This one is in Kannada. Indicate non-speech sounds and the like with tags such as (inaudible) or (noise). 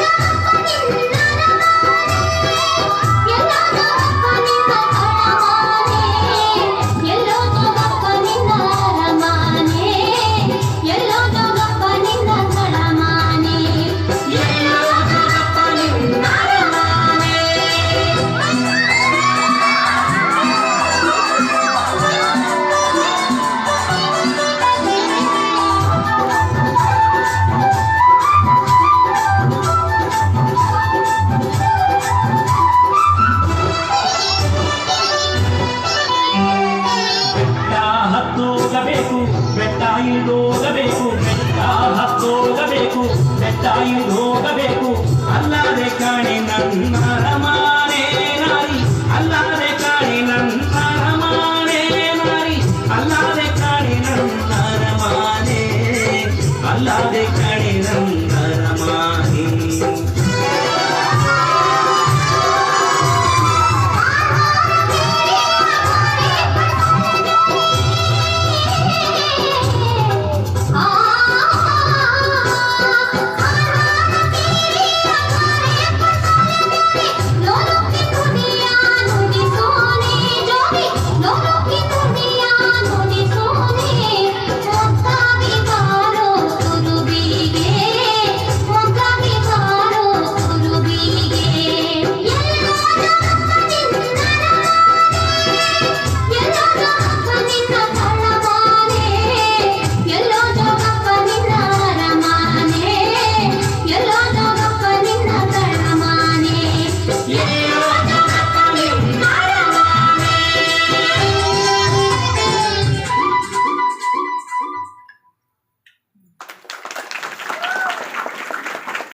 ಬೆಟ್ಟ (laughs) ಇಳಿದೋಗಬೇಕು ಬೆಟ್ಟ ಹತ್ತೋಗಬೇಕು ಬೆಟ್ಟ ಅಲ್ಲದೆ ಕಾಣಿ ನನ್ನ ರಮಾನೆ ನಾರಿ ಅಲ್ಲದೆ ಕಾಣಿ ನನ್ನ ನಾರಿ ಅಲ್ಲದೆ ಕಾಣಿ ನನ್ನ